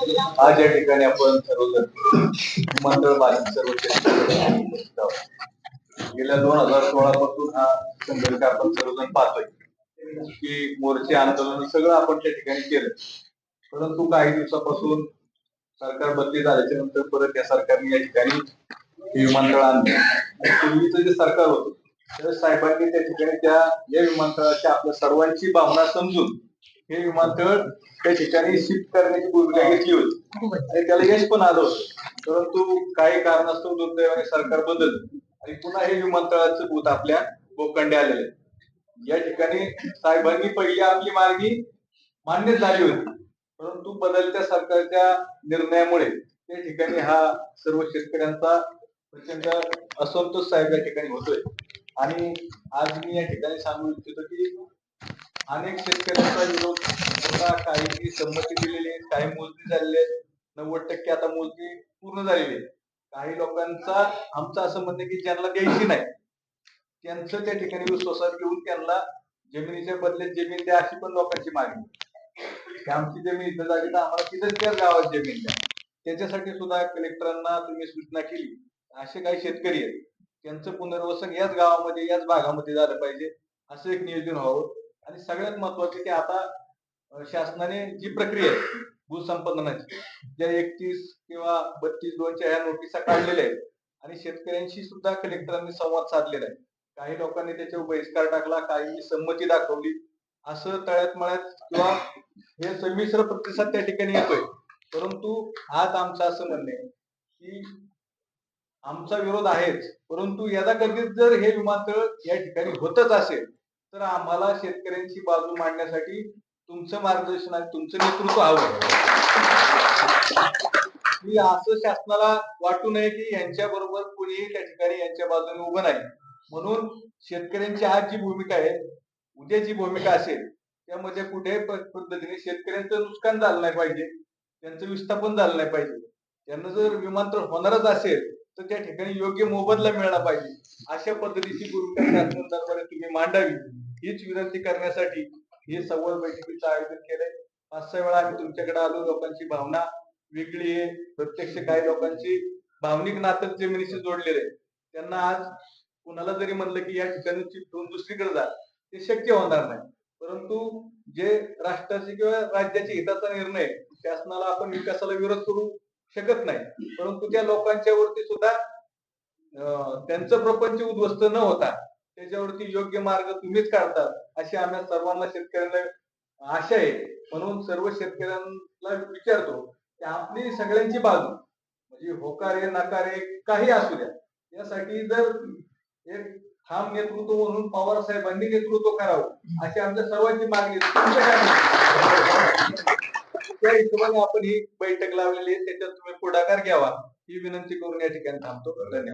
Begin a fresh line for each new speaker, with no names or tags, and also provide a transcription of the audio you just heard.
आज या ठिकाणी आपण सर्वजण मंडळ बाधित सर्व गेल्या दोन हजार सोळा पासून हा संघर्ष आपण सर्वजण पाहतोय. की मोर्चे आंदोलन सगळं आपण त्या ठिकाणी केलं. परंतु काही दिवसापासून सरकार बदली झाल्याच्यानंतर परत या सरकारने या ठिकाणी विमानतळ आणलं. पूर्वीचं जे सरकार होतं तर साहेबांनी त्या ठिकाणी त्या या विमानतळाच्या आपल्या सर्वांची भावना समजून हे विमानतळ त्या ठिकाणी शिफ्ट करण्याची भूमिका घेतली होती. आणि त्याला यश पण आलं होतं. परंतु काही कारणास्तव दुर्दैवाने सरकार बदललं. आणि पुन्हा हे विमानतळाचं भूत आपल्या भोकंडे आलेलं आहे. या ठिकाणी साहेबांनी पहिली आपली मागणी मान्य झाली होती. परंतु बदलत्या सरकारच्या निर्णयामुळे त्या ठिकाणी हा सर्व शेतकऱ्यांचा प्रचंड असंतोष साहेब या ठिकाणी होतोय. आणि आज मी या ठिकाणी सांगू इच्छितो की अनेक शेतकऱ्यांचा विरोध होता. काही संमती दिलेली आहे. काही मोजणी झालेली आहे नव्वद टक्के आता मोजणी पूर्ण झालेली आहे काही लोकांचा आमचं असं म्हणणं की ज्यांना द्यायची नाही त्यांचं त्या ठिकाणी विश्वासात घेऊन त्यांना जमिनीच्या बदल्यात जमीन द्या अशी पण लोकांची मागणी आहे. आमची जमीन इथं झाली तर आम्हाला तिथंच त्या गावात जमीन द्या. त्याच्यासाठी सुद्धा कलेक्टरांना तुम्ही सूचना केली. असे काही शेतकरी आहेत. त्यांचं पुनर्वसन याच गावामध्ये याच भागामध्ये झालं पाहिजे. असं एक नियोजन व्हावं. आणि सगळ्यात महत्त्वाचे की आता शासनाने जी प्रक्रिया आहे भूसंपादनाची ज्या एकतीस किंवा बत्तीस दोनच्या ह्या नोटिसा काढलेल्या आहेत आणि शेतकऱ्यांशी सुद्धा कलेक्टरांनी संवाद साधलेला आहे. काही लोकांनी त्याच्यावर बहिष्कार टाकला काही संमती दाखवली असं तळ्यात मळ्यात किंवा हे संमिश्र प्रतिसाद त्या ठिकाणी येतोय. परंतु आज आमचं असं म्हणणं आहे की आमचा विरोध आहेच परंतु यदा कधीच जर हे विमानतळ या ठिकाणी होतच असेल तर आम्हाला शेतकऱ्यांची बाजू मांडण्यासाठी तुमचं मार्गदर्शन आणि तुमचं नेतृत्व हवं मी असं शासनाला वाटू नये की यांच्या बरोबर कोणीही त्या ठिकाणी यांच्या बाजूने उभं नाही. म्हणून शेतकऱ्यांची आज जी भूमिका आहे उद्या जी भूमिका असेल त्यामध्ये कुठेही पद्धतीने शेतकऱ्यांचं नुकसान झालं नाही पाहिजे त्यांचं विस्थापन झालं नाही पाहिजे. त्यांना जर विमानतळ होणारच असेल तर त्या ठिकाणी योग्य मोबदला मिळाला पाहिजे. अशा पद्धतीची भूमिका शासन तुम्ही मांडावी. हीच विनंती करण्यासाठी हे संवाद बैठकीचं आयोजन केलंय. पाच सहा वेळा आम्ही तुमच्याकडे आलो लोकांची भावना वेगळी आहे. प्रत्यक्ष काही लोकांची भावनिक नातं जमिनीशी जोडलेले आहे त्यांना आज कुणाला जरी म्हणलं की या ठिकाणी दोन दुसरीकडे जा ते शक्य होणार नाही. परंतु जे राष्ट्राचे किंवा राज्याच्या हिताचा निर्णय शासनाला आपण विकासाला विरोध करू शकत नाही. परंतु त्या लोकांच्या वरती सुद्धा त्यांचं प्रपंच उद्ध्वस्त न होता त्याच्यावरती योग्य मार्ग तुम्हीच काढतात अशी आम्ही सर्वांना शेतकऱ्यांना आशा आहे. म्हणून सर्व शेतकऱ्यांना विचारतो की आपली सगळ्यांची बाजू म्हणजे होकारे नकारे काही असू द्या. यासाठी जर एक ठाम नेतृत्व म्हणून पवार साहेबांनी नेतृत्व करावं अशी आमच्या सर्वांची मागणी त्या हिशोबाने आपण ही बैठक लावलेली आहे. त्याच्यात तुम्ही पुढाकार घ्यावा ही विनंती करून या ठिकाणी थांबतो. धन्यवाद.